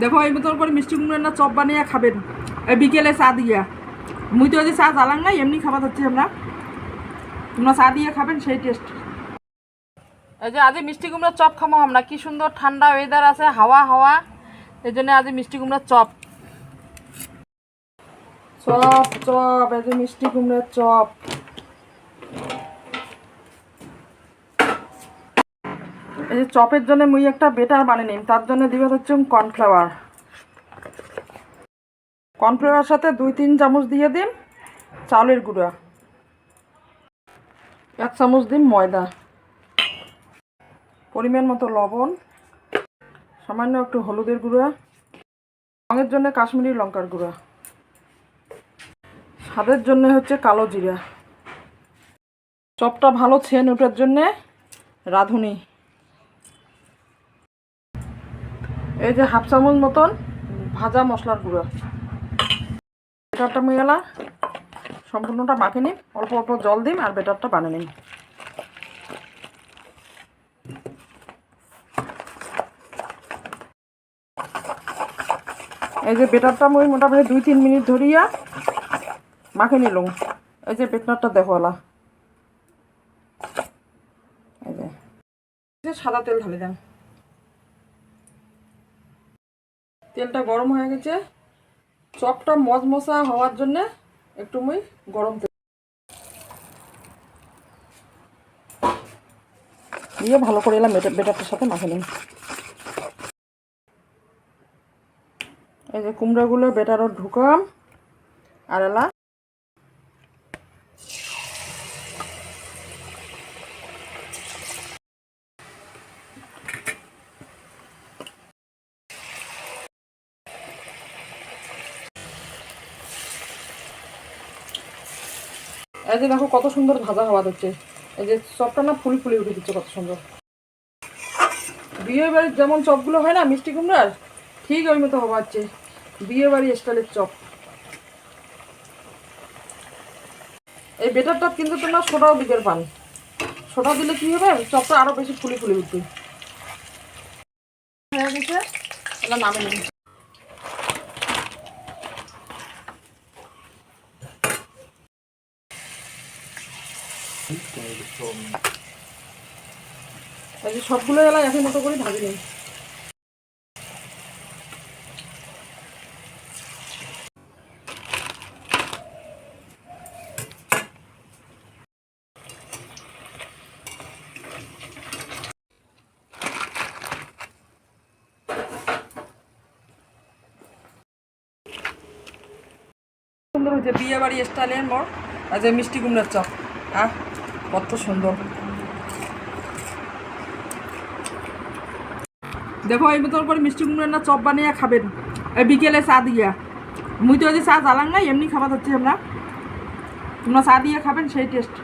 দেখো এই মতন করে মিষ্টি কুমড়োর না চপ বানিয়ে খাবেন। এই বিকেলে চা দিয়া। মুই তো চা জ্বালাং না এমনি খাবার হচ্ছে আমরা। তোমরা চা দিয়ে খাবেন সেই টেস্ট এই যে আজ মিষ্টি কুমড়োর চপ খামো আমরা কি সুন্দর ঠান্ডা ওয়েদার আছে হাওয়া হাওয়া। এই জন্য আজ মিষ্টি কুমড়োর চপ। চপ চপ এই যে মিষ্টি কুমড়োর চপ। এই যে চপের জন্য মুই একটা বেটার বানিয়ে নিন তার জন্য দিবে হচ্ছে কর্নফ্লাওয়ার। কর্নফ্লাওয়ার সাথে দুই তিন চামচ দিয়ে দিন চালের গুঁড়া। এক চামচ দিন ময়দা। পরিমাণ মতো লবণ। সামান্য একটু হলুদের গুঁড়া। রঙের জন্য কাশ্মীরি লঙ্কার গুঁড়া। স্বাদের জন্য হচ্ছে কালো জিরা। চপটা ভালো ছেন ওঠার জন্যে রাঁধুনি। এই যে হাফ চামচ মতন ভাজা মশলার গুঁড়া। বেটারটা মেয়েলা সম্পূর্ণটা মাখে নিন অল্প অল্প জল দিন আর বেটারটা বানিয়ে নিন এই যে বেটারটা মই মোটামুটি দুই তিন মিনিট ধরিয়া মাখে নিলুম। এই যে বেটারটা দেখোলা এই যে। সাদা তেল ঢালে দেন তেলটা গরম হয়ে গেছে। চপটা মজমসা হওয়ার জন্য একটু মুই গরম তেল দিয়ে ভালো করে এলাম বেটার বেটারটার সাথে মাখে নিন এই যে কুমড়োগুলো বেটারও ঢুকাম। আর এলা এই যে দেখো কত সুন্দর ভাজা হওয়া হচ্ছে এই যে চপটা না ফুলি ফুলি উঠে দিচ্ছে কত সুন্দর। বিয়ে বাড়ির যেমন চপগুলো হয় না, মিষ্টি কুমড়ার, ঠিক ওই মতো হওয়া হচ্ছে বিয়ে বাড়ি স্টাইলের চপ। এই বেটারটা কিন্তু তোমরা সোডাও দিতে পান। সোডা দিলে কি হবে? চপটা আরও বেশি ফুলি ফুলি উঠবে। হয়ে গেছে। নামে সবগুলো এলাম একই মতো করে ভাজি হয়েছে বিয়ে বাড়ি স্টাইলের আর যে মিষ্টি কুমড়ার চপ। আহ। কত সুন্দর। দেখো, এই মতন করে মিষ্টি কুমড়ো না চপ বানিয়ে খাবেন। এই বিকেলে চা দিয়া। মুই তো যদি চা জ্বালাং না, এমনি খাবার হচ্ছে আমরা। তোমরা চা দিয়ে খাবেন, সেই টেস্ট